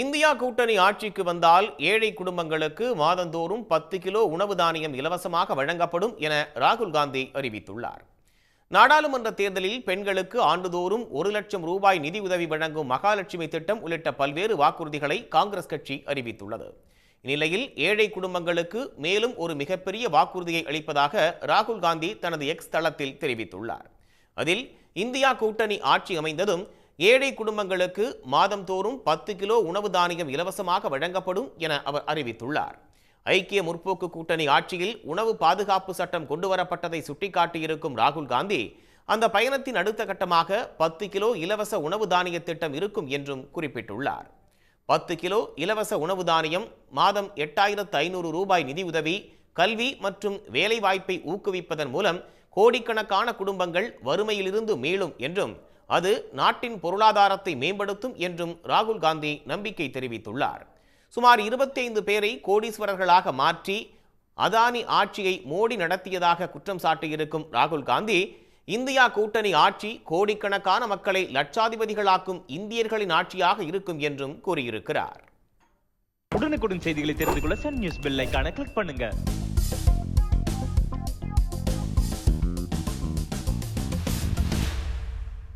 India கூட்டணி ஆட்சிக்கு வந்தால் ஏழை குடும்பங்களுக்கு மாதந்தோறும் பத்து கிலோ உணவு தானியம் இலவசமாக வழங்கப்படும் என ராகுல் காந்தி அறிவித்துள்ளார். நாடாளுமன்ற தேர்தலில் பெண்களுக்கு ஆண்டுதோறும் ஒரு லட்சம் ரூபாய் நிதி உதவி வழங்கும் மகாலட்சுமி திட்டம் உள்ளிட்ட பல்வேறு வாக்குறுதிகளை காங்கிரஸ் கட்சி அறிவித்துள்ளது. இந்நிலையில் ஏழை குடும்பங்களுக்கு மேலும் ஒரு மிகப்பெரிய வாக்குறுதியை அளிப்பதாக ராகுல் காந்தி தனது எக்ஸ் தளத்தில் தெரிவித்துள்ளார். அதில் இந்தியா கூட்டணி ஆட்சி அமைந்ததும் ஏழை குடும்பங்களுக்கு மாதந்தோறும் பத்து கிலோ உணவு தானியம் இலவசமாக வழங்கப்படும் என அவர் அறிவித்துள்ளார். ஐக்கிய முற்போக்கு கூட்டணி ஆட்சியில் உணவு பாதுகாப்பு சட்டம் கொண்டுவரப்பட்டதை சுட்டிக்காட்டியிருக்கும் ராகுல் காந்தி அந்த பயணத்தின் அடுத்த கட்டமாக பத்து கிலோ இலவச உணவு தானிய திட்டம் இருக்கும் என்றும் குறிப்பிட்டுள்ளார். பத்து கிலோ இலவச உணவு தானியம் மாதம் எட்டாயிரத்து ஐநூறு ரூபாய் நிதியுதவி கல்வி மற்றும் வேலைவாய்ப்பை ஊக்குவிப்பதன் மூலம் கோடிக்கணக்கான குடும்பங்கள் வறுமையிலிருந்து மீளும் என்றும் அது நாட்டின் பொருளாதாரத்தை மேம்படுத்தும் என்றும் ராகுல் காந்தி நம்பிக்கை தெரிவித்துள்ளார். சுமார் 25 பேரை கோடீஸ்வரர்களாக மாற்றி அதானி ஆட்சியை மோடி நடத்தியதாக குற்றம் சாட்டியிருக்கும் ராகுல் காந்தி இந்தியா கூட்டணி ஆட்சி கோடிக்கணக்கான மக்களை லட்சாதிபதிகளாக்கும் இந்தியர்களின் ஆட்சியாக இருக்கும் என்றும் கூறியிருக்கிறார். உடனுக்குடன் செய்திகளை தெரிந்து கொள்ள சன் நியூஸ் பெல் ஐக்கான கிளிக் பண்ணுங்க.